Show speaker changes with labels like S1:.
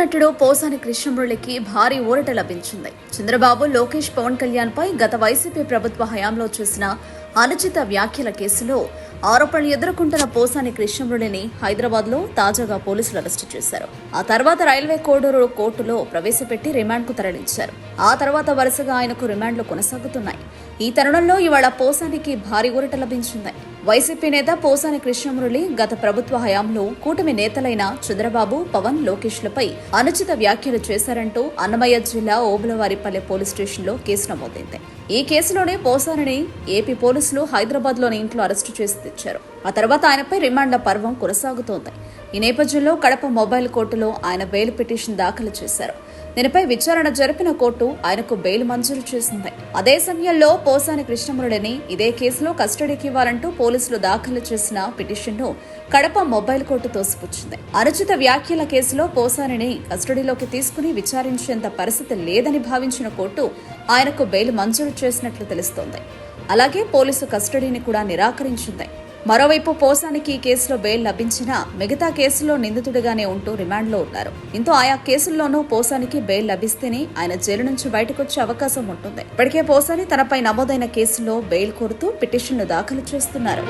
S1: నటుడు పోసాని కృష్ణమురళికి భారీ ఊరట లభించింది. చంద్రబాబు లోకేష్ పవన్ కళ్యాణ్ పై గత వైసీపీ ప్రభుత్వ హయాంలో చేసిన అనుచిత వ్యాఖ్యల కేసులో ఆరోపణలు ఎదుర్కొంటున్న పోసాని కృష్ణమురళిని హైదరాబాద్లో తాజాగా పోలీసులు అరెస్టు చేశారు. ఆ తర్వాత రైల్వే కోడూరు కోర్టులో ప్రవేశపెట్టి రిమాండ్కు తరలించారు. ఆ తర్వాత వరుసగా ఆయనకు రిమాండ్లు కొనసాగుతున్నాయి. ఈ తరుణంలో ఇవాళ పోసానికి భారీ ఊరట లభించింది. వైసీపీ నేత పోసాని కృష్ణమురళి గత ప్రభుత్వ హయాంలో కూటమి నేతలైన చంద్రబాబు పవన్ లోకేష్లపై అనుచిత వ్యాఖ్యలు చేశారంటూ అన్నమయ్య జిల్లా ఓబులవారిపల్లె పోలీస్ స్టేషన్లో కేసు నమోదైంది. ఈ కేసులోనే పోసానిని ఏపీ పోలీసులు హైదరాబాద్లోని ఇంట్లో అరెస్టు చేసి తెచ్చారు ఆ తర్వాత ఆయనపై రిమాండ్ల పర్వం కొనసాగుతోంది. ఈ నేపథ్యంలో కడప మొబైల్ కోర్టులో ఆయన బెయిల్ పిటిషన్ దాఖలు చేశారు. దీనిపై విచారణ జరిపిన కోర్టు ఆయనకు బెయిల్ మంజూరు చేసింది. అదే సమయంలో పోసాని కృష్ణమురళిని ఇదే కేసులో కస్టడీకి ఇవ్వాలంటూ పోలీసులు దాఖలు చేసిన పిటిషన్ను కడప మొబైల్ కోర్టు తోసిపుచ్చింది. అనుచిత వ్యాఖ్యల కేసులో పోసానిని కస్టడీలోకి తీసుకుని విచారించేంత పరిస్థితి లేదని భావించిన కోర్టు ఆయనకు బెయిల్ మంజూరు చేసినట్లు తెలుస్తోంది. అలాగే పోలీసు కస్టడీని కూడా నిరాకరించింది. మరోవైపు పోసానికి ఈ కేసులో బెయిల్ లభించినా మిగతా కేసులో నిందితుడిగానే ఉంటూ రిమాండ్లో ఉన్నారు. ఇంతో ఆయా కేసుల్లోనూ పోసానికి బెయిల్ లభిస్తేనే ఆయన జైలు నుంచి బయటకొచ్చే అవకాశం ఉంటుంది. ఇప్పటికే పోసాని తనపై నమోదైన కేసులో బెయిల్ కోరుతూ పిటిషన్ను దాఖలు చేస్తున్నారు.